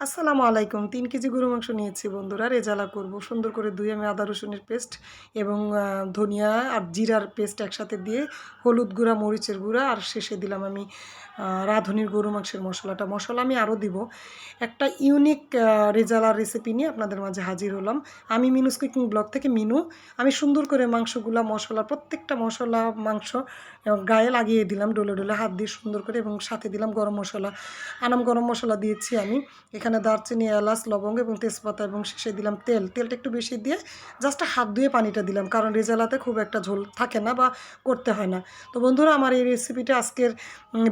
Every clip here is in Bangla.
আসসালামু আলাইকুম। তিন কেজি গরু মাংস নিয়েছি বন্ধুরা, রেজালা করব। সুন্দর করে ধুয়ে আমি আদা রসুনের পেস্ট এবং ধনিয়া আর জিরার পেস্ট একসাথে দিয়ে হলুদ গুঁড়া, মরিচের গুঁড়া আর শেষে দিলাম আমি রাঁধুনির গরু মাংসের মশলাটা। মশলা আমি আরও দিব। একটা ইউনিক রেজালার রেসিপি নিয়ে আপনাদের মাঝে হাজির হলাম। আমি মিনুস কুকিং ব্লগ থেকে মিনু। আমি সুন্দর করে মাংসগুলা, মশলা, প্রত্যেকটা মশলা, মাংস গায়ে লাগিয়ে দিলাম, ডোলে ডোলে হাত দিয়ে সুন্দর করে এবং সাথে দিলাম গরম মশলা। আনাম গরম মশলা দিয়েছি আমি। এখানে দারচিনি, এলাচ, লবঙ্গ এবং তেজপাতা এবং শেষে দিলাম তেল। তেলটা একটু বেশি দিয়ে জাস্ট হাত ধুয়ে পানিটা দিলাম, কারণ রেজালাতে খুব একটা ঝোল থাকে না বা করতে হয় না। তো বন্ধুরা, আমার এই রেসিপিটা আজকের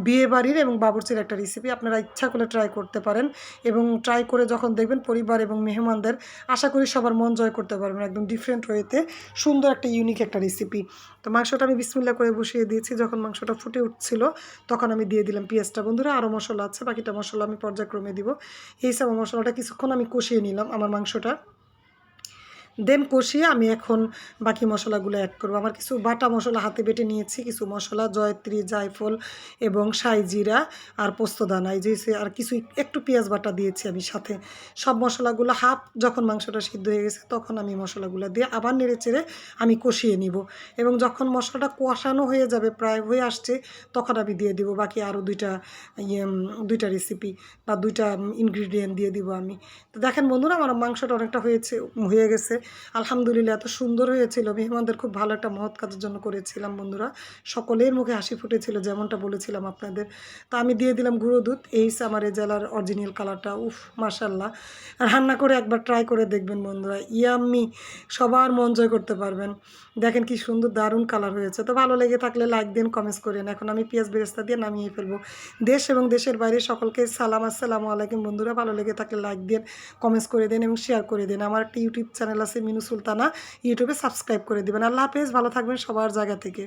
বিয়ে বাড়ির এবং বাবুর্চির একটা রেসিপি আপনারা ইচ্ছা করলে ট্রাই করতে পারেন এবং ট্রাই করে যখন দেখবেন পরিবার এবং মেহমানদের, আশা করি সবার মন জয় করতে পারবেন একদম ডিফারেন্ট ওয়েতে সুন্দর একটা ইউনিক একটা রেসিপি তো মাংসটা আমি বিসমিল্লা করে বসিয়ে দিয়েছি। যখন মাংসটা ফুটে উঠছিল, তখন আমি দিয়ে দিলাম পেঁয়াজটা। বন্ধুরা আরও মশলা আছে, বাকিটা মশলা আমি পর্যায়ক্রমে দিব। এই সব মশলাটা কিছুক্ষণ আমি কষিয়ে নিলাম আমার মাংসটা। দেন কষিয়ে আমি এখন বাকি মশলাগুলো অ্যাড করব। আমার কিছু বাটা মশলা হাতে বেটে নিয়েছি, কিছু মশলা, জয়ত্রী, জায়ফল এবং সাইজিরা আর পোস্তদানা। এই যে আর কিছু একটু পেঁয়াজ বাটা দিয়েছি আমি সাথে। সব মশলাগুলো হাফ যখন মাংসটা সিদ্ধ হয়ে গেছে তখন আমি মশলাগুলো দিয়ে আবার নেড়ে চেড়ে আমি কষিয়ে নিব। এবং যখন মশলাটা কষানো হয়ে যাবে, প্রায় হয়ে আসছে, তখন আমি দিয়ে দিব বাকি আরও দুইটা ইয়ে দুইটা রেসিপি বা দুইটা ইনগ্রিডিয়েন্ট দিয়ে দিব আমি। তো দেখেন বন্ধুরা, আমার মাংসটা অনেকটা হয়েছে, হয়ে গেছে। আলহামদুলিল্লাহ এত সুন্দর হয়েছিল। মেহমানদের খুব ভালো একটা মহৎ কাজের জন্য করেছিলাম বন্ধুরা। সকলের মুখে হাসি ফুটেছিল যেমনটা বলেছিলাম আপনাদের। তা আমি দিয়ে দিলাম গুঁড়ো দুধ। এই এই জেলার অরিজিনাল কালারটা উফ মাশাল্লাহ রান্না করে একবার ট্রাই করে দেখবেন বন্ধুরা। ইয়াম্মি, সবার মন জয় করতে পারবেন। দেখেন কি সুন্দর দারুণ কালার হয়েছে। তো ভালো লেগে থাকলে লাইক দিন কমেন্টস করেন। এখন আমি পেঁয়াজ বেরেস্তা দিয়ে নামিয়ে ফেলব। দেশ এবং দেশের বাইরে সকলকে সালাম, আসসালামু আলাইকুম বন্ধুরা। ভালো লেগে থাকলে লাইক দিন কমেন্টস করে দেন এবং শেয়ার করে দিন। আমার একটা ইউটিউব চ্যানেল আছে মিনু সুলতানা ইউটিউবে সাবস্ক্রাইব করে দেবেন। আল্লাহ হাফেজ ভালো থাকবেন সবার জায়গা থেকে।